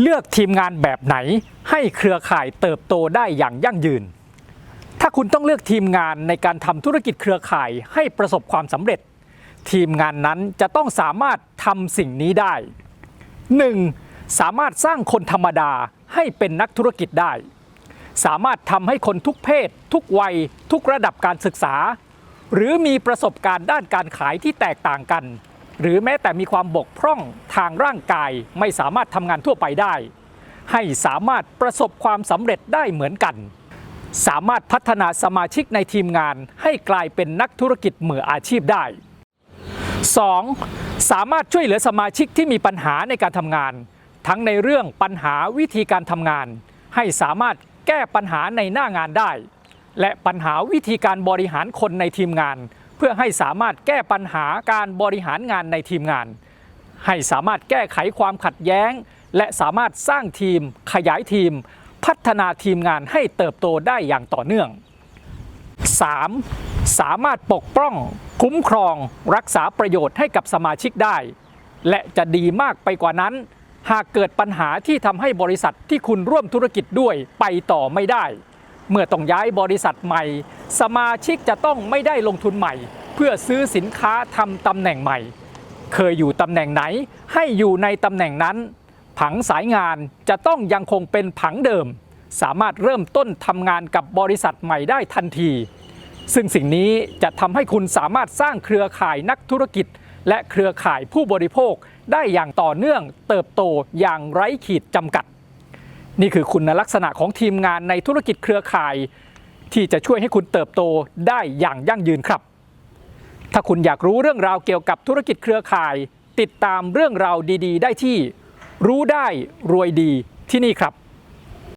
เลือกทีมงานแบบไหนให้เครือข่ายเติบโตได้อย่างยั่งยืน ถ้าคุณต้องเลือกทีมงานในการทำธุรกิจเครือข่ายให้ประสบความสำเร็จ ทีมงานนั้นจะต้องสามารถทำสิ่งนี้ได้ 1. สามารถสร้างคนธรรมดาให้เป็นนักธุรกิจได้ สามารถทำให้คนทุกเพศ ทุกวัย ทุกระดับการศึกษา หรือมีประสบการณ์ด้านการขายที่แตกต่างกัน หรือแม้แต่มีความบกพร่องทางร่างกายไม่สามารถทำงานทั่วไปได้ ให้สามารถประสบความสำเร็จได้เหมือนกัน สามารถพัฒนาสมาชิกในทีมงานให้กลายเป็นนักธุรกิจมืออาชีพได้ 2. สามารถช่วยเหลือสมาชิกที่มีปัญหาในการทำงาน ทั้งในเรื่องปัญหาวิธีการทำงาน ให้สามารถแก้ปัญหาในหน้างานได้ และปัญหาวิธีการบริหารคนในทีมงาน พื่อให้สามารถแก้ปัญหาการบริหารงานในทีมงาน ให้สามารถแก้ไขความขัดแย้ง และสามารถสร้างทีม ขยายทีม พัฒนาทีมงานให้เติบโตได้อย่างต่อเนื่อง 3. สามารถปกป้อง คุ้มครอง รักษาประโยชน์ให้กับสมาชิกได้ และจะดีมากไปกว่านั้น หากเกิดปัญหาที่ทำให้บริษัทที่คุณร่วมธุรกิจด้วยไปต่อไม่ได้ เมื่อต้องย้ายบริษัทใหม่ สมาชิกจะต้องไม่ได้ลงทุนใหม่ เพื่อซื้อสินค้าทำตำแหน่งใหม่ เคยอยู่ตำแหน่งไหน ให้อยู่ในตำแหน่งนั้น ผังสายงานจะต้องยังคงเป็นผังเดิม สามารถเริ่มต้นทำงานกับบริษัทใหม่ได้ทันที ซึ่งสิ่งนี้จะทำให้คุณสามารถสร้างเครือข่ายนักธุรกิจ และเครือข่ายผู้บริโภคได้อย่างต่อเนื่องเติบโตอย่างไร้ขีดจำกัด นี่คือคุณลักษณะของทีมงานในธุรกิจเครือข่าย ที่จะช่วยให้คุณเติบโตได้อย่างยั่งยืนครับ ถ้าคุณอยากรู้เรื่องราวเกี่ยวกับธุรกิจเครือข่าย ติดตามเรื่องราวดี ๆ ได้ที่ รู้ได้รวยดีที่นี่ครับ